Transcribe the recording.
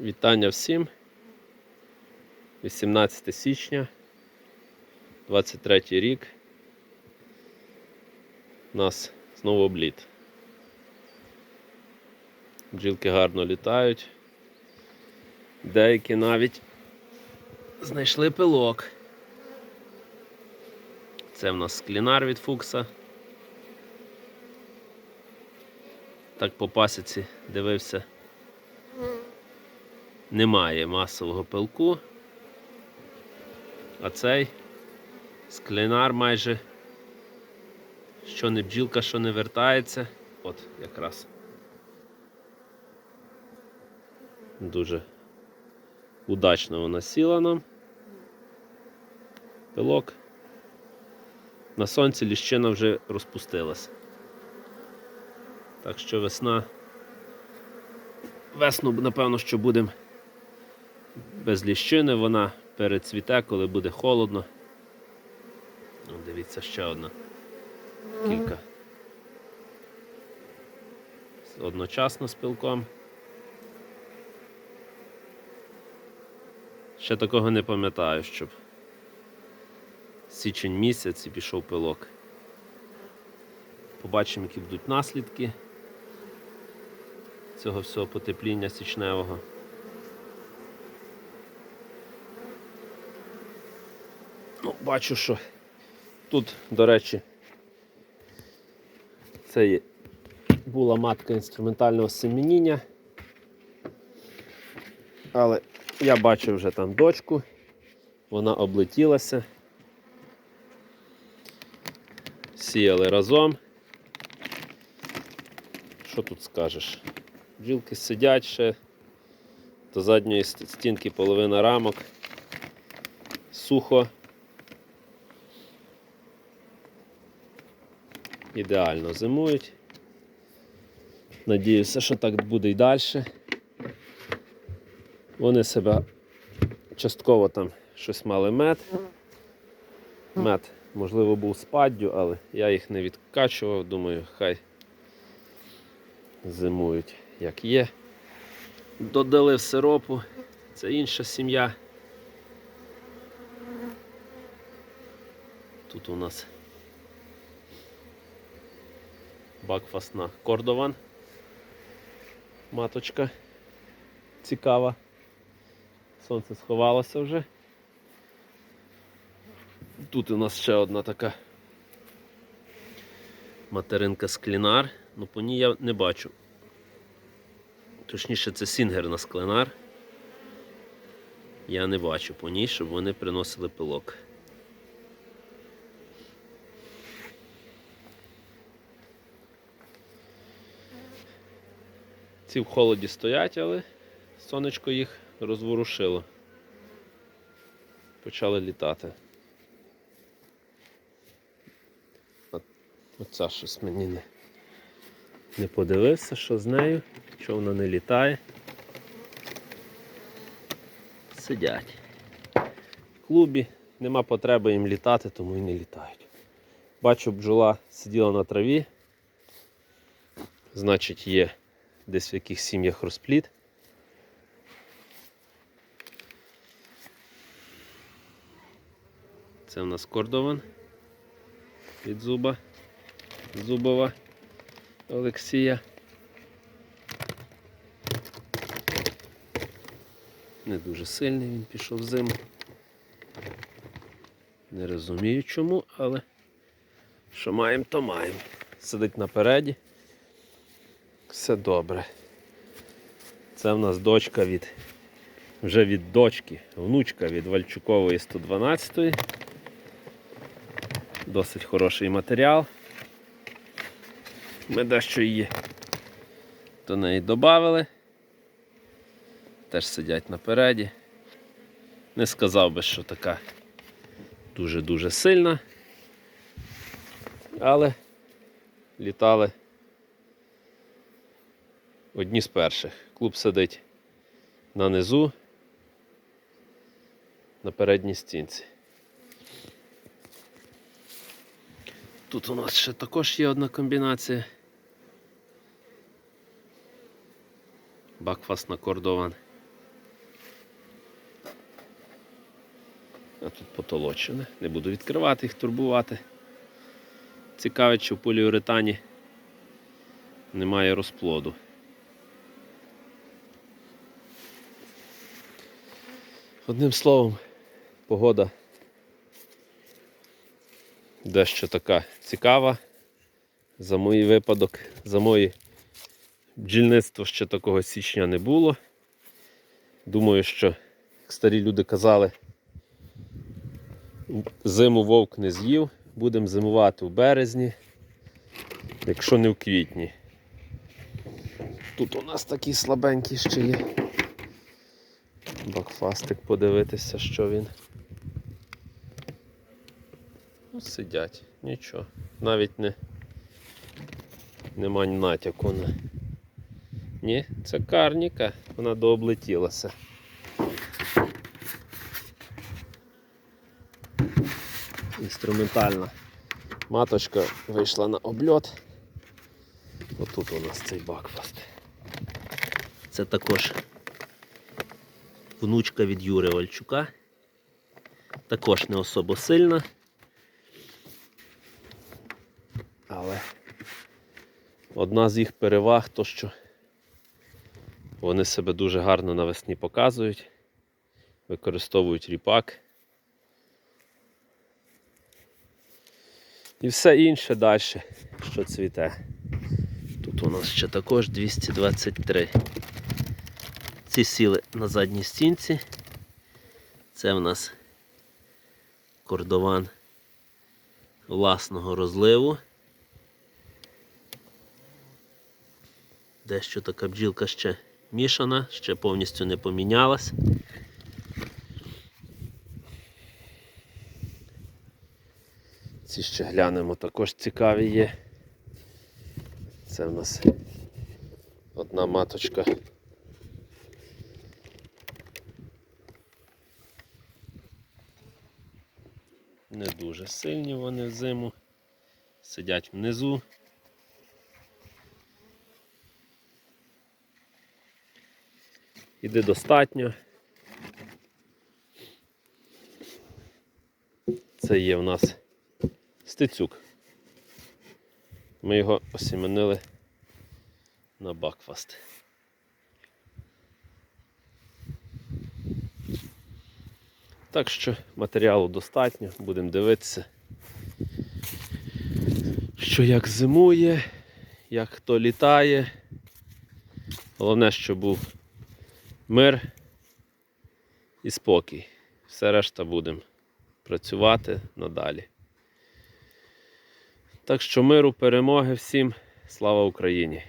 Вітання всім. 18 січня, 23 рік. У нас знову обліт. Бджілки гарно літають. Деякі навіть знайшли пилок. Це в нас склінар від фукса. Так по пасіці дивився. Немає масового пилку. А цей склінар майже що не бджілка, що не вертається. От якраз. Дуже удачно вона сіла нам. Пилок. На сонці ліщина вже розпустилась. Так що весна. Весну, напевно, що будемо без ліщини, вона перецвіте, коли буде холодно. О, дивіться, ще одна. Кілька. Одночасно з пилком. Ще такого не пам'ятаю, щоб січень місяць і пішов пилок. Побачимо, які будуть наслідки цього всього потепління січневого. Ну, бачу, що тут, до речі, це була матка інструментального семеніння. Але я бачу вже там дочку, вона облетілася. Сіяли разом. Що тут скажеш? Бджілки сидять ще, до задньої стінки половина рамок. Сухо. Ідеально зимують. Надіюся, що так буде і далі. Вони себе частково там щось мали мед. Мед, можливо, був спаддю, але я їх не відкачував, думаю, хай зимують як є. Додали сиропу, це інша сім'я. Тут у нас бакфасна кордован. Маточка цікава. Сонце сховалося вже. Тут у нас ще одна така материнка склінар, ну по ній я не бачу. Точніше, це сінгерна склинар. Я не бачу по ній, щоб вони приносили пилок. Ці в холоді стоять, але сонечко їх розворушило. Почали літати. Оця щось мені не, не подивився, що з нею, що вона не літає. Сидять. В клубі нема потреби їм літати, тому і не літають. Бачу, бджола сиділа на траві. Значить, є десь в яких сім'ях розпліт. Це в нас кордован від зуба Зубова Олексія. Не дуже сильний він пішов зиму. Не розумію чому, але що маємо, то маємо. Сидить напереді. Все добре. Це в нас дочка від вже від дочки, внучка від Вальчукової 112. Досить хороший матеріал. Ми дещо її до неї додали. Теж сидять напереді. Не сказав би, що така дуже-дуже сильна. Але літали одні з перших. Клуб сидить на низу, на передній стінці. Тут у нас ще також є одна комбінація. Бакфас на кордован. А тут потолочене, не буду відкривати їх, турбувати. Цікавить, що в поліуретані немає розплоду. Одним словом, погода дещо така цікава. За мій випадок, за моє бджільництво ще такого січня не було. Думаю, що, як старі люди казали, зиму вовк не з'їв, будемо зимувати в березні, якщо не в квітні. Тут у нас такий слабенький ще є. Бакфастик подивитися, що він. Ну, сидять, нічого. Навіть не нема натяку на. Ні, це карніка, вона дооблетілася. Інструментальна маточка вийшла на обльот. Отут у нас цей бакфаст. Це також внучка від Юри Ольчука. Також не особо сильна. Але одна з їх переваг то, що вони себе дуже гарно навесні показують, використовують ріпак. І все інше далі, що цвіте. Тут у нас ще також 223. Ці сіли на задній стінці. Це в нас кордован власного розливу. Дещо така бджілка ще мішана, ще повністю не помінялась. Ці ще глянемо, також цікаві є. Це в нас одна маточка. Не дуже сильні вони взиму. Сидять внизу. Іде достатньо. Це є в нас стецюк. Ми його осіменили на бакфаст. Так що матеріалу достатньо, будемо дивитися, що як зимує, як хто літає. Головне, щоб був мир і спокій. Все решта будемо працювати надалі. Так що миру, перемоги всім, слава Україні!